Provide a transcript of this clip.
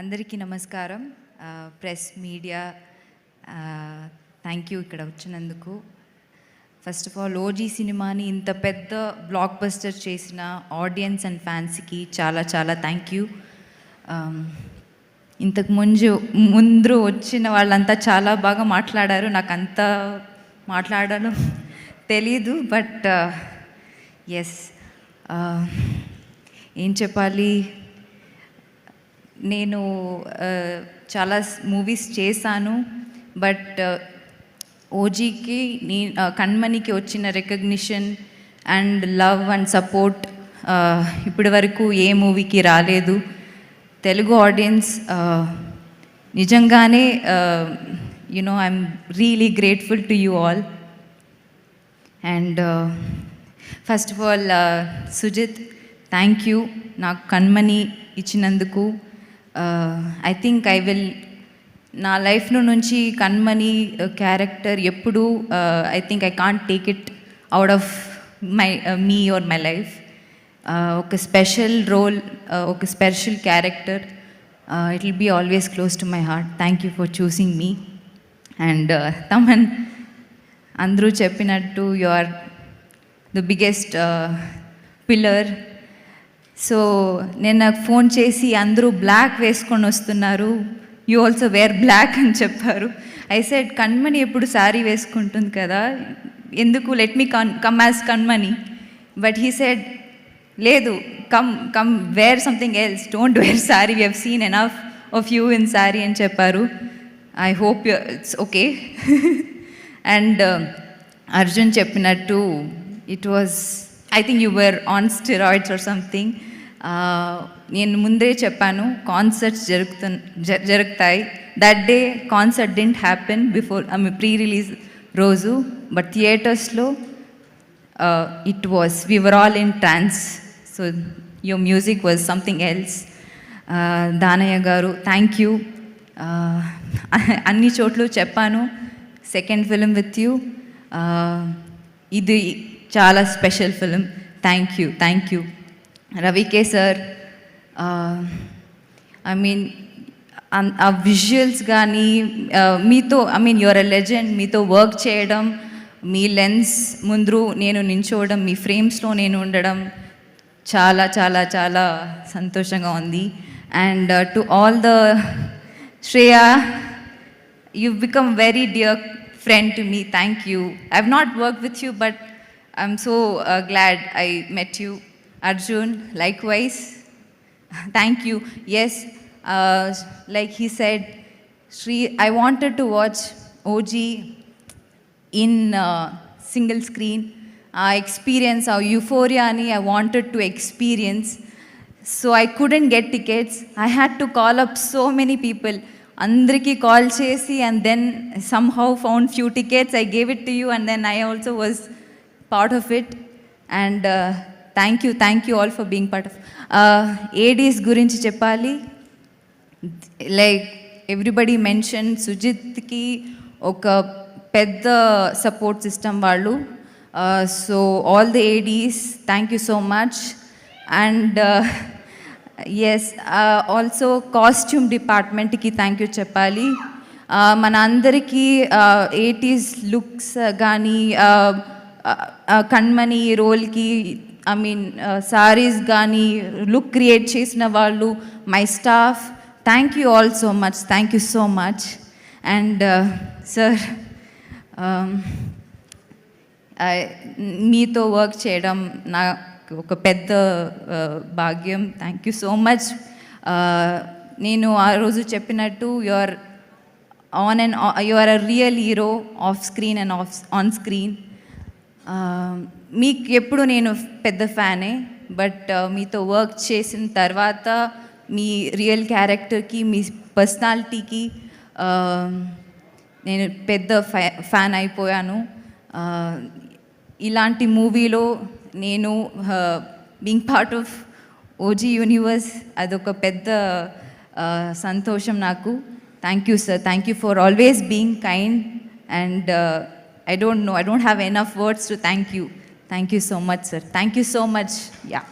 అందరికీ నమస్కారం. Press media thank you ఇక్కడ వచ్చినందుకు. ఫస్ట్ ఆఫ్ ఆల్ ఓజీ సినిమాని ఇంత పెద్ద బ్లాక్ బస్టర్ చేసిన ఆడియన్స్ అండ్ ఫ్యాన్స్కి చాలా చాలా థ్యాంక్ యూ. ఇంతకు ముందు ముందు వచ్చిన వాళ్ళంతా చాలా బాగా మాట్లాడారు. నాకు అంత మాట్లాడడం తెలీదు బట్ ఎస్ ఏం చెప్పాలి? నేను చాలా మూవీస్ చేశాను బట్ ఓజీకి నీ కణ్మణికి వచ్చిన recognition and love and support ఇప్పటి వరకు ఏ మూవీకి రాలేదు. తెలుగు ఆడియన్స్ నిజంగానే you know I'm really grateful to you all and first of all Sujeeth thank you నాకు కణ్మణి ఇచ్చినందుకు. ఐ థింక్ ఐ విల్ నా లైఫ్లో నుంచి కన్మని క్యారెక్టర్ uh, ఎప్పుడు uh, I think I can't take it out of my uh, me are my life. ఒక special role ఒక special character it will be always close to my heart. Thank you for choosing me and Thaman అందరూ చెప్పినట్టు you are the biggest pillar so నేను నాకు phone చేసి అందరూ black వేసుకొని వస్తున్నారు. యూ ఆల్సో వేర్ బ్లాక్ అని చెప్పారు. ఐ సెడ్ కణ్మణి ఎప్పుడు శారీ వేసుకుంటుంది కదా? ఎందుకు? Let me can come as Kanmani. But he said లేదు come come wear something else don't wear sari we have seen enough of you in sari అని చెప్పారు. I hope it's okay and Arjun చెప్పినట్టు it was I think you were on steroids or something నేను ముందే చెప్పాను concerts జరుగుతు జ- జరుగుతాయి. That day concert didn't happen before I me pre release రోజు బట్ థియేటర్స్లో it was we were all in trance so your music was something else Danayya garu thank you అన్ని చోట్ల చెప్పాను. సెకండ్ ఫిలిం విత్ యూ ఇది చాలా special film. Thank you thank you Ravi K sir I mean ఆ visuals కానీ uh, మీతో I mean you're a legend మీతో work చేయడం మీ లెన్స్ ముందు నేను నించోవడం మీ ఫ్రేమ్స్లో నేను ఉండడం చాలా చాలా చాలా సంతోషంగా ఉంది. And to all the Shreya you become very dear friend to me thank you I హ్ not work with you but i'm so uh, glad i met you arjun likewise thank you yes uh, like he said Sri, i wanted to watch og in uh, single screen ఆ experience ఆ యూఫోరియాని I wanted to experience so I couldn't get tickets I had to call up so many people అందరికీ call చేసి and then somehow found few tickets I gave it to you and then I also was Part of it and thank you thank you all for being part of ADs గురించి చెప్పాలి. Like everybody mention సుజిత్కి ఒక పెద్ద support system వాళ్ళు. So all the ADs thank you so much and as also costume డిపార్ట్మెంట్కి thank you చెప్పాలి. మన అందరికీ ఎయిటీస్ లుక్స్ కానీ కణ్మణి రోల్కి ఐ మీన్ సారీస్ కానీ లుక్ క్రియేట్ చేసిన వాళ్ళు my staff thank you all so much thank you so much and sir మీతో వర్క్ చేయడం నా ఒక పెద్ద భాగ్యం. థ్యాంక్ యూ సో మచ్ నేను ఆ రోజు చెప్పినట్టు you're on and you are a real hero off screen and off on screen మీకు ఎప్పుడు నేను పెద్ద ఫ్యానే బట్ మీతో వర్క్ చేసిన తర్వాత మీ రియల్ క్యారెక్టర్కి మీ పర్సనాలిటీకి నేను పెద్ద ఫ్యా ఫ్యాన్ అయిపోయాను. ఇలాంటి మూవీలో నేను being part of OG universe అదొక పెద్ద సంతోషం నాకు. Thank you sir thank you for always being kind and I don't know. I don't have enough words to thank you. Thank you so much, sir. Thank you so much. Yeah.